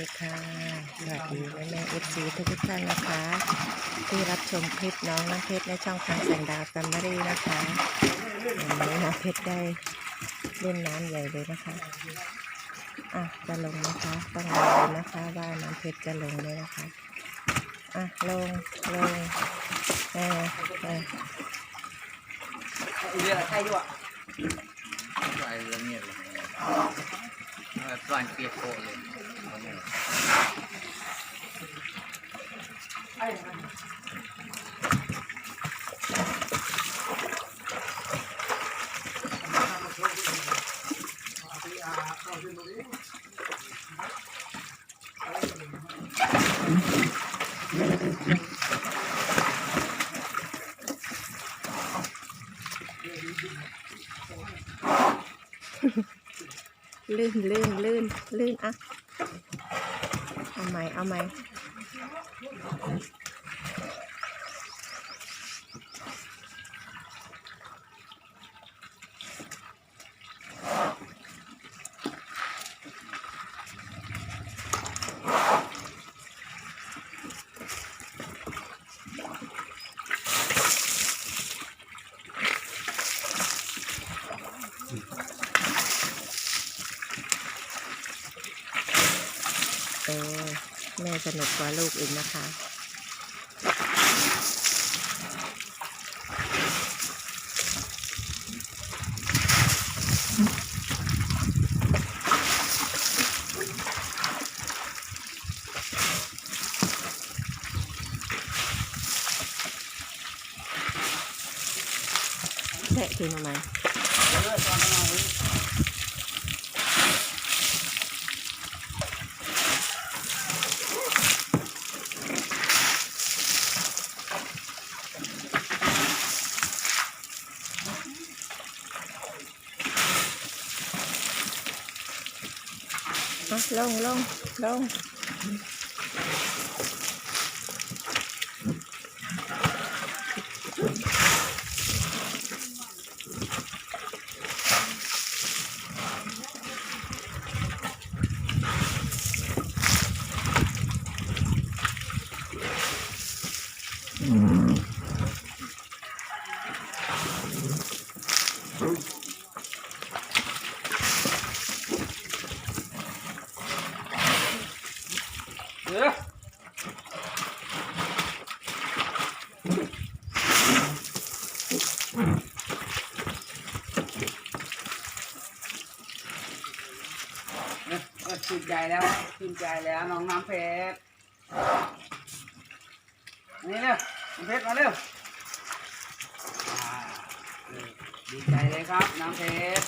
ีค่ะสวัสดีแม่แม่เอฟซีทุกท่านนะคะ ที่รับชมคลิปน้องน้ำเพชรในช่องทางแสงดาวแฟมิลี่นะคะวันนี้น้ำเพชรได้เล่นน้ำใหญ่เลยนะคะอะจะลงนะคะต้องรอนะคะว่าน้ำเพชรจะลงเลยนะคะอะลงลงเออเออเรือใช่ด้วยไปเรือเงียบเลยเออปลานเปียกโคเลย ลื่นลื่นลื่นลื่นอะ เอาไหมเอาไหมเออแม่ สนุกกว่าลูกอีกนะคะแทะคืนทำไม อะลง ชื่นใจแล้วชื่นใจแล้วน้องน้ำเพชรนี่เร็วน้ำเพชรมาเร็วอ่าเออดีใจเลยครับน้ำเพชร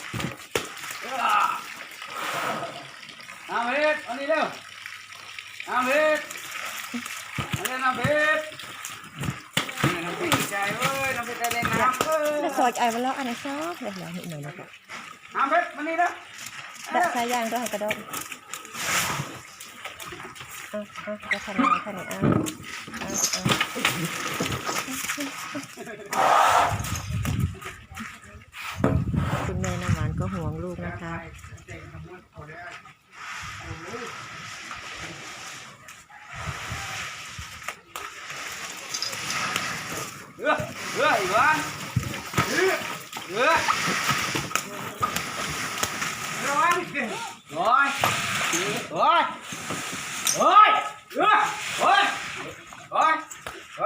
เอ้อน้ำเพชรมานี่เร็วน้ำเพชรมาเล่นน้ำเพชรนี่น้ำเพชรดีใจเว้ยน้ำเพชรได้เล่นน้ำเว้ยแล้วซอยไอ้มาแล้วอันไหนซอกเลยแล้วนิดหน่อยนะคะน้ำเพชรมานี่นะดักสายยางด้วยให้กระโดด อะอะจะทำยังไงคะเนี่ยอะอะอะคุณแม่น้ำหวานก็ห่วงลูกนะคะเรือเรืออีกวันเรือเรือเรือวันโอ้ยโอ้อยเรือโอ้ย โอ้ยโอ้ย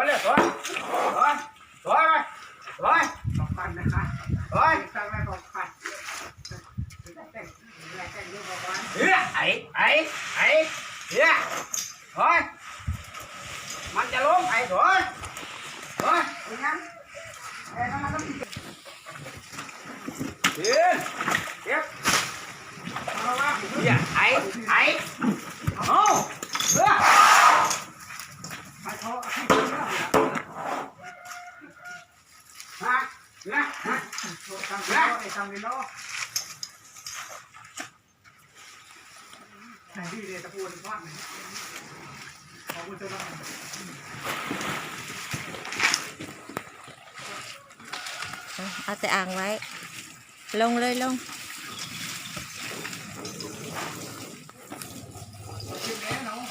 เลยโอ้ยโอ้ยโอ้ยโอ้ยขอบคุณนะคะโอ้ยสั่งแม่ขอบคุณเรือไอ้ไอ้ไอ้เรือโอ้ยมันจะล้มไอ้โอ้ยเฮ้ยเป็นยังเอ้ยนั่นนั่นเดี๋ยวเดี๋ยวมาว่าเดี๋ยวไอ้ไอ้โอ้เฮ้ยไปเขาให้ดูเรื่องฮะนะฮะทำแล้ว ไปทำกินเนาะไหนที่เรียตะปูนว่าไหนขอบคุณเจ้าบ้านเอาแต่อ่างไว้ ลงเลยลง ขึ้นแล้ว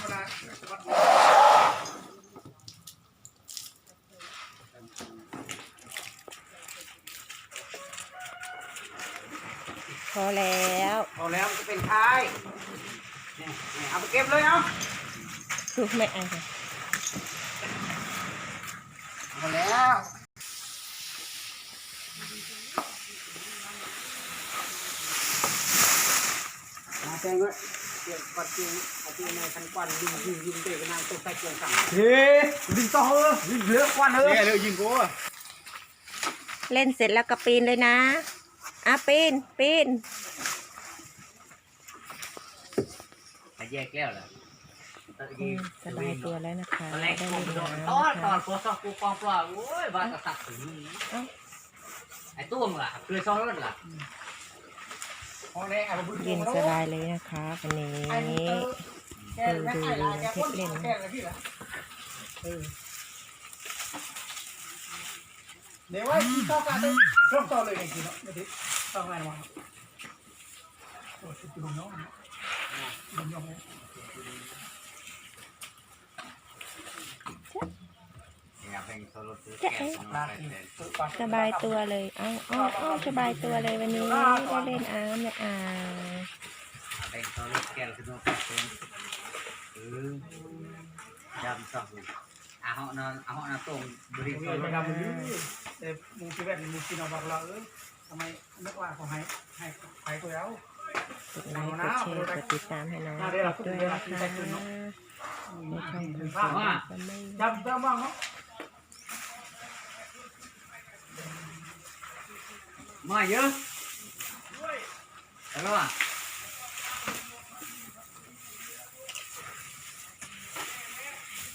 พอแล้วเอาแล้วมันจะเป็นท้ายนี่นี่เอาไปเก็บเลยเอาดูไม่เอาค่ะเอาแล้วมาแจ้งไว้เกี่ยวกับจริงอาจจะในคันควันยิงยิงยิงเด็กนางตกใส่เกลียงสั่งเฮ้ยยิงต่อเออยิงเหลือควันเออเนี่ยเลยยิงกูเล่นเสร็จแล้วก็ปีนเลยนะ อะปีนปีนแยกแล้วล่ะอืมสบายตัวแล้วนะคะตอนแรได้กเล่นผมโดนน้ำตอนนะตอคะนโคซอกกูกองปลาโอ้ยบ้านกระตักถึงไอ้ตุ้มล่ะเคยซ้อนรถล่ะพอแล้วเอาไปบุญเย็นสบายเลยนะคะวันนี้แค่แม่ไอ้ลายแค่คนแค่อะไรพี่ละเออเดี๋ยวว่าที่ต้องการได้ครบต่อเลยจริงๆเนาะไม่ติดต้องไงวะโอ้ชุดจุ่มเนาะดุมยองเลย อยากเป็นโซโล่ซื้อแก้วของลาเราทีไปสุดปังสบายตัวเลยเอ้าเอ้าเอ้าสบายตัวเลยวันนี้ได้เล่นน้ำในอ่างเนโซโล่แก้วคือโน้ตเออดำสองอาหอนอาหอนตรงบริโอ้โภยคไม่ดำมือเออมูที่แว่ นมูที่นอนบอกเราเออทำไมนึกว่าเขาให้ให้ไปตัวแล้วกดไลค์กดแชร์กดติดตามให้น้องเพชรด้วยนะคะในช่องทางสามก็ไม่จำจำบ้างเนาะมาเยอะแล้วอะ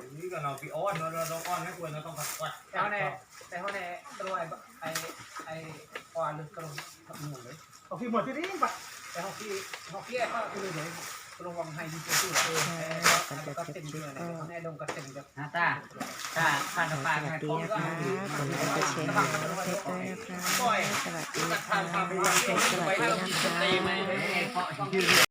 วบางทีแค่ปลางเราไปปันนักหน่อยดิเลยกูปันยงเลยนี่ก็เราพี่อ้อนเราเราอ้อนให้ควรเราต้องผัดวัดแต่เขาแน่แต่เขาแน่ตัวไอ้ไอ้ไอ้กวาดเลยกระลงกับหมูเลยเขาพี่หมดที่นี่ปะแต่เขาพี่เขาพี่ก็คือเลยกระลงวังไฮดีเจสู้เออก็เต็มเดือนเลยเขาแน่ลงก็เต็มแบบนาตาตาปานสปาวันสดีนะคะกดไลค์กดแชร์ให้น้องเพชรด้วยนะคะสวัสดีค่ะน้องเพชรสวัสดีนะคะเพราะ